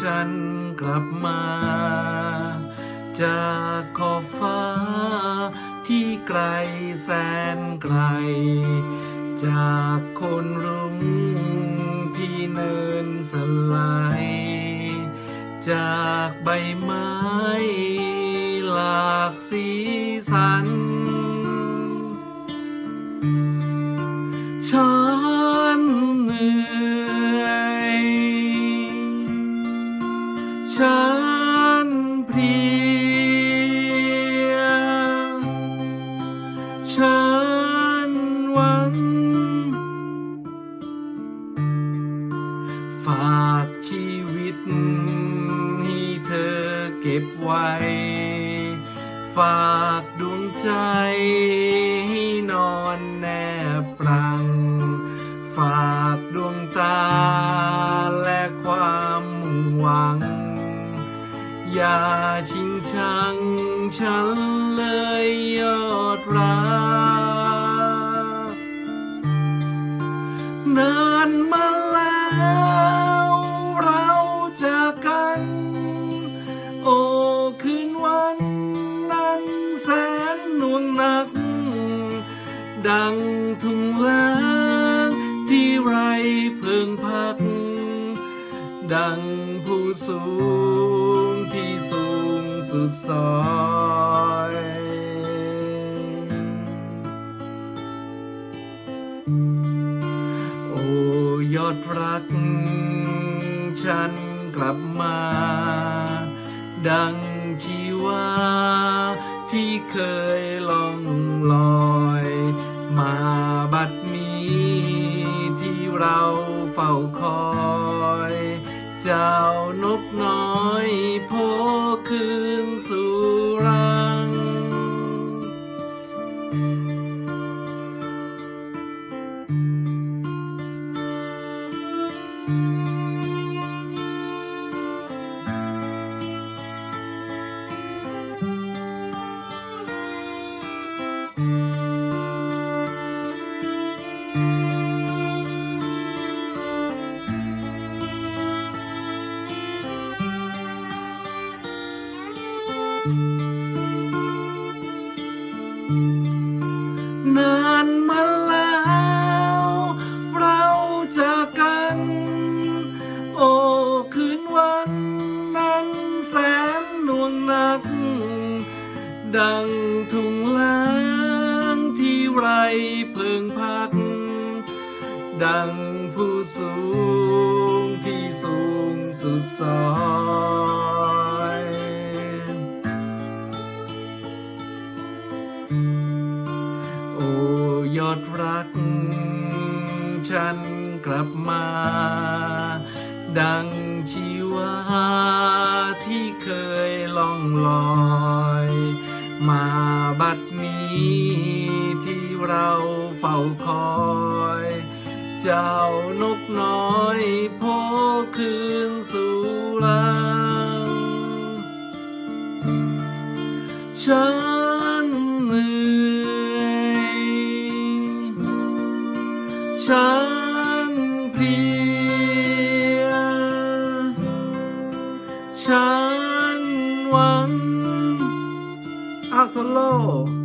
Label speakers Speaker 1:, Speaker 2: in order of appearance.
Speaker 1: ฉันกลับมา จากขอบฟ้า ที่ไกลแสนไกล จากคนรุ้งที่เนินสลาย จากใบไม้ หลากสีสัน ฉันเพลีย ฉันหวัง ฝากชีวิตให้เธอเก็บไว้ ฝากดวงใจให้นอนแนบปรัง ฝากดวงตาและความมุ่งหวัง อย่าชิงชังฉันเลยยอดรักนานมาแล้วเราจากกัน โอ้คืนวันนั้นแสนหน่วงหนัก ดังทุ่งล้างที่ไรเพิงพัก ดังผู้สูง ที่สูงสุดซอยโอ้ยอดรัก ฉันกลับมา ดังชีวาที่เคยล่องลอย มาบัดนี้ที่เราเฝ้าคอย เจ้านกน้อยโผ ก ดังทุ่งล้างที่ไรเพิงพัก ดังผู้สูงที่สูงสุดซอยโอ้ยอดรัก ฉันกลับมา ดังชีวาที่เคย ล่องลอย มาบัดนี้ที่เราเฝ้าคอย เจ้านกน้อยโพคืนสู่รังฉันเหนื่อยฉันเพลีย One as a law.